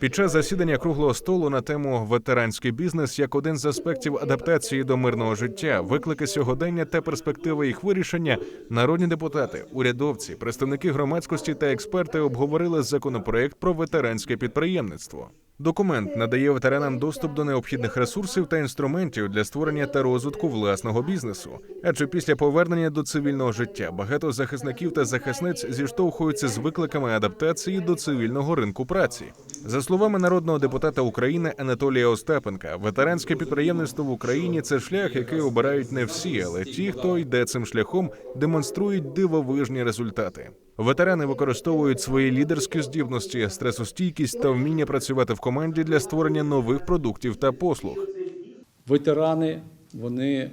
Під час засідання круглого столу на тему ветеранський бізнес як один з аспектів адаптації до мирного життя, виклики сьогодення та перспективи їх вирішення, народні депутати, урядовці, представники громадськості та експерти обговорили законопроект про ветеранське підприємництво. Документ надає ветеранам доступ до необхідних ресурсів та інструментів для створення та розвитку власного бізнесу. Адже після повернення до цивільного життя багато захисників та захисниць зіштовхуються з викликами адаптації до цивільного ринку праці. За словами народного депутата України Анатолія Остапенка, ветеранське підприємництво в Україні це шлях, який обирають не всі, але ті, хто йде цим шляхом, демонструють дивовижні результати. Ветерани використовують свої лідерські здібності, стресостійкість та вміння працювати в команді для створення нових продуктів та послуг. Ветерани вони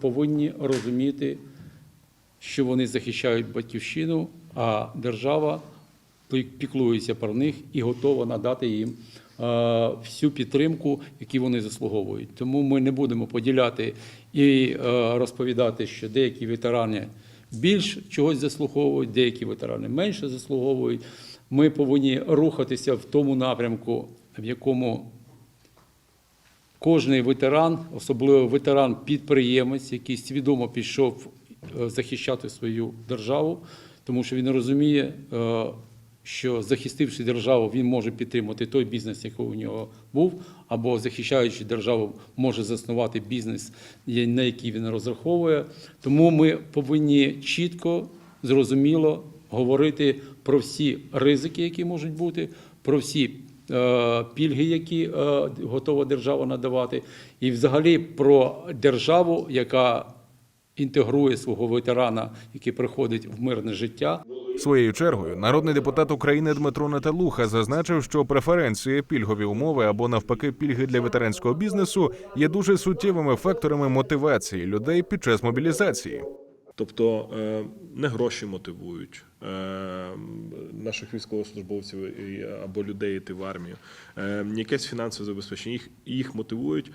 повинні розуміти, що вони захищають батьківщину, а держава піклується про них і готова надати їм е, всю підтримку, яку вони заслуговують. Тому ми не будемо поділяти і е, розповідати, що деякі ветерани більш чогось заслуговують, деякі ветерани менше заслуговують. Ми повинні рухатися в тому напрямку, в якому Кожний ветеран, особливо ветеран-підприємець, який свідомо пішов е, захищати свою державу, тому що він розуміє, е, що захистивши державу, він може підтримати той бізнес, який у нього був, або захищаючи державу, може заснувати бізнес, на який він розраховує. Тому ми повинні чітко, зрозуміло говорити про всі ризики, які можуть бути, про всі е, пільги, які е, готова держава надавати, і взагалі про державу, яка інтегрує свого ветерана, який приходить в мирне життя. Своєю чергою народний депутат України Дмитро Наталуха зазначив, що преференції, пільгові умови або навпаки пільги для ветеранського бізнесу є дуже суттєвими факторами мотивації людей під час мобілізації. Тобто е, не гроші мотивують е, наших військовослужбовців або людей йти в армію, е, якесь фінансове забезпечення. Їх, їх мотивують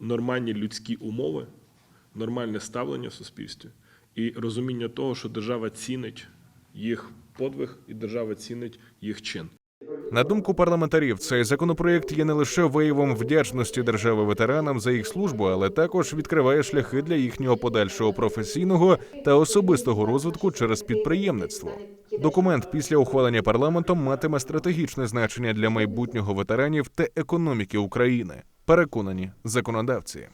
нормальні людські умови, нормальне ставлення в суспільстві і розуміння того, що держава цінить їх подвиг і держава цінить їх чин. На думку парламентарів, цей законопроєкт є не лише виявом вдячності держави ветеранам за їх службу, але також відкриває шляхи для їхнього подальшого професійного та особистого розвитку через підприємництво. Документ після ухвалення парламентом матиме стратегічне значення для майбутнього ветеранів та економіки України. Переконані законодавці.